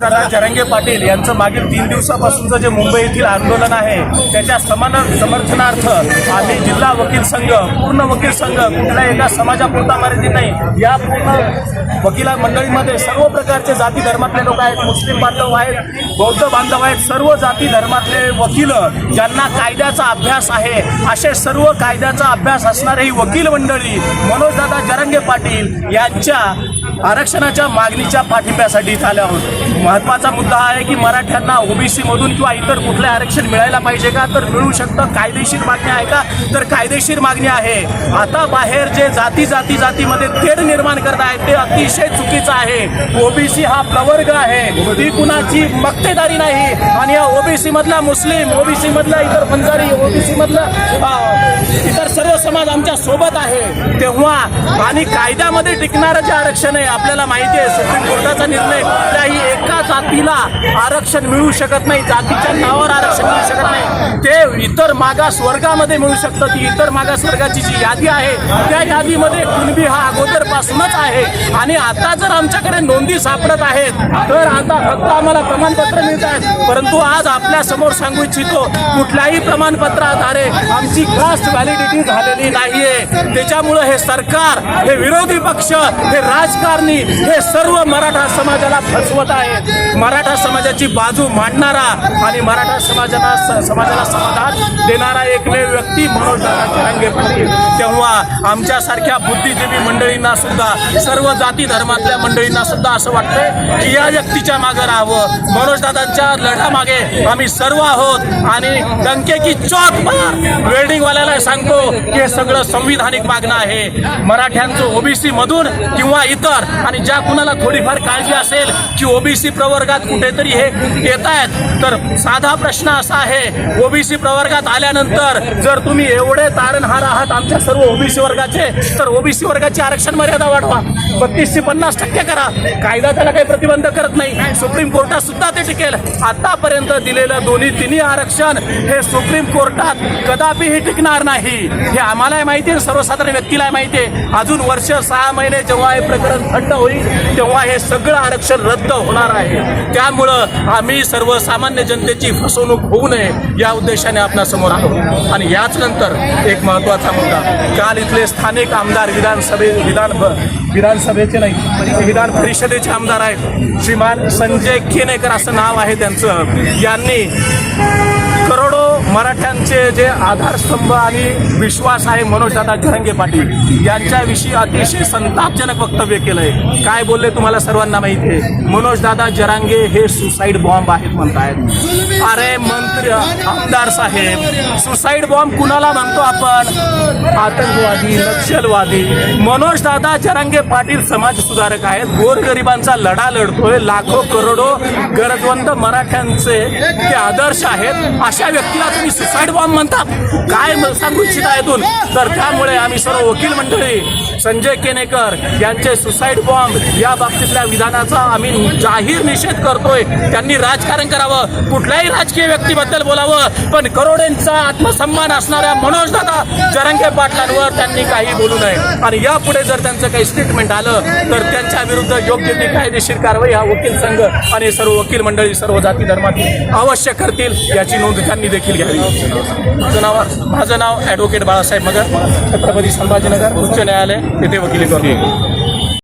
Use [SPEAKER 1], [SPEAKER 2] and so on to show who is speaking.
[SPEAKER 1] जरंगे पाटील यांचं मागील तीन दिवसापासूनचं जे मुंबई येथील आंदोलन आहे त्याच्या समान समर्थनार्थ आम्ही जिल्हा वकील संघ पूर्ण वकील संघ कुठल्या एका समाजापुरता मर्यादित नाही या पूर्ण वकिला मंडळीमध्ये सर्व प्रकारचे जाती धर्मातले लोक आहेत मुस्लिम बांधव आहेत बौद्ध बांधव आहेत सर्व जाती धर्मातले वकील ज्यांना कायद्याचा अभ्यास आहे असे सर्व कायद्याचा अभ्यास असणारे ही वकील मंडळी मनोजदादा जरंगे पाटील यांच्या आरक्षणाच्या मागणीच्या पाठिंब्यासाठी इथं आले आहोत. महत्त्वाचा मुद्दा हा आहे की मराठ्यांना ओबीसी मधून किंवा इतर कुठले आरक्षण मिळायला पाहिजे का? तर मिळू शकतं. कायदेशीर मागणी आहे का? तर कायदेशीर मागणी आहे. आता बाहेर जे जाती जाती जातीमध्ये तेढ निर्माण करत आहेत ते अतिशय चुकीचं आहे. ओबीसी हा प्रवर्ग आहे. ती कुणाची मक्तेदारी नाही. आणि या ओबीसी मधला मुस्लिम ओबीसी मधला इतर बंजारी ओबीसी मधला इतर सर्व समाज आमच्यासोबत आहे. तेव्हा आणि कायद्यामध्ये टिकणारं जे आरक्षण आहे आपल्याला माहिती आहे सुप्रीम कोर्टाचा निर्णय कुठल्याही एक जातीला आरक्षण मिळू शकत नाही जातीच्या नावावर आरक्षण मिळू शकत नाही. ते इतर मागास वर्गामध्ये मिळू शकतं. ती इतर मागास वर्गाची जी यादी आहे त्या यादीमध्ये कुणबी हा अगोदरपासूनच आहे. आणि आता जर आमच्याकडे नोंदी सापडत आहेत तर आता फक्त आम्हाला प्रमाणपत्र मिळत आहेत. परंतु आज आपल्यासमोर सांगू इच्छितो कुठल्याही प्रमाणपत्राद्वारे आमची कास्ट व्हॅलिडिटी झालेली नाहीये. त्याच्यामुळं हे सरकार हे विरोधी पक्ष हे राजकारणी हे सर्व मराठा समाजाला फसवत आहे. मराठा समाजाची बाजू मांडणारा आणि मराठा समाजाला समाजाला समाधान देणारा एकमेव व्यक्ती मनोज जरांगे पाटील. तेव्हा आमच्यासारख्या बुद्धिजीवी मंडळींना सुद्धा सर्व जाती धर्मातल्या मंडळींना सुद्धा असं वाटतंय की या व्यक्तीच्या मागे राहावं. मनोजदादांच्या लढ्यामागे आम्ही सर्व आहोत आणि डंके की चौक मार वेल्डिंगवाल्याला सांगतो की हे सगळं संविधानिक मागणं आहे. मराठ्यांचं ओबीसी मधून किंवा इतर आणि ज्या कुणाला थोडीफार काळजी असेल की ओबीसी प्रवर्गात कुठेतरी हे येत आहेत तर साधा प्रश्न असा आहे ओबीसी प्रवर्गात आल्यानंतर जर तुम्ही एवढे तारणहार आहात आमच्या सर्व ओबीसी वर्गाचे तर ओबीसी वर्गाची आरक्षण मर्यादा वाढवा. बत्तीस ते पन्नास टक्के करा. कायदा त्याला काही प्रतिबंध करत नाही. सुप्रीम कोर्टात सुद्धा ते टिकेल. आतापर्यंत दिलेलं दोन्ही तिन्ही आरक्षण हे सुप्रीम कोर्टात कदापिही टिकणार नाही. हे आम्हालाही माहिती आहे सर्वसाधारण व्यक्तीला माहिती आहे. अजून वर्ष सहा महिने जेव्हा हे प्रकरण थंड होईल तेव्हा हे सगळं आरक्षण रद्द होणार आहे. त्यामुळं आम्ही सर्वसामान्य जनतेची फसवणूक होऊ नये या उद्देशाने आपणासमोर आलो. आणि याच नंतर एक महत्त्वाचा मुद्दा. काल इथले स्थानिक आमदार विधानसभे विधान विधानसभेचे नाही विधान परिषदेचे आमदार आहेत. श्रीमान संजय केनेकर असं नाव आहे त्यांचं. यांनी मराठ्यांचे जे आधारस्तंभ आणि विश्वास आहे मनोजदादा जरंगे पाटील यांच्याविषयी अतिशय संतापजनक वक्तव्य केलंय. काय बोलले तुम्हाला सर्वांना माहिती आहे मनोजदादा जरांगे हे सुसाईड बॉम्ब आहेत म्हणतायत. अरे मंत्री आमदार साहेब सुसाईड बॉम्ब कुणाला म्हणतो आपण? आतंकवादी नक्षलवादी. मनोजदादा जरांगे पाटील समाज सुधारक आहेत. गोरगरिबांचा लढा लढतोय. लाखो करोडो गरजवंत मराठ्यांचे ते आदर्श आहेत. अशा व्यक्तीला तुम्ही सुसाईड बॉम्ब म्हणतात काय सांगू इच्छिता यातून तर त्यामुळे आम्ही सर्व वकील मंडळी संजय केनेकर यांचे सुसाईड बॉम्ब या बाबतीतल्या विधानाचा आम्ही जाहीर निषेध करतोय. त्यांनी राजकारण करावं. कुठल्याही राजकीय व्यक्तीबद्दल बोलावं. पण करोडेंचा आत्मसन्मान असणाऱ्या मनोजदादा जरंगे पाटलांवर त्यांनी काही बोलू नये. आणि यापुढे जर त्यांचं काही स्टेटमेंट आलं तर त्यांच्या विरुद्ध योग्य ती कायदेशीर कारवाई हा वकील संघ आणि सर्व वकील मंडळी सर्व जाती धर्मातील अवश्य करतील याची नोंद त्यांनी देखील घ्यावी. माझं नाव माझं नाव ॲडव्होकेट बाळासाहेब मगर छत्रपती संभाजीनगर उच्च न्यायालय. येथे वकिली करतो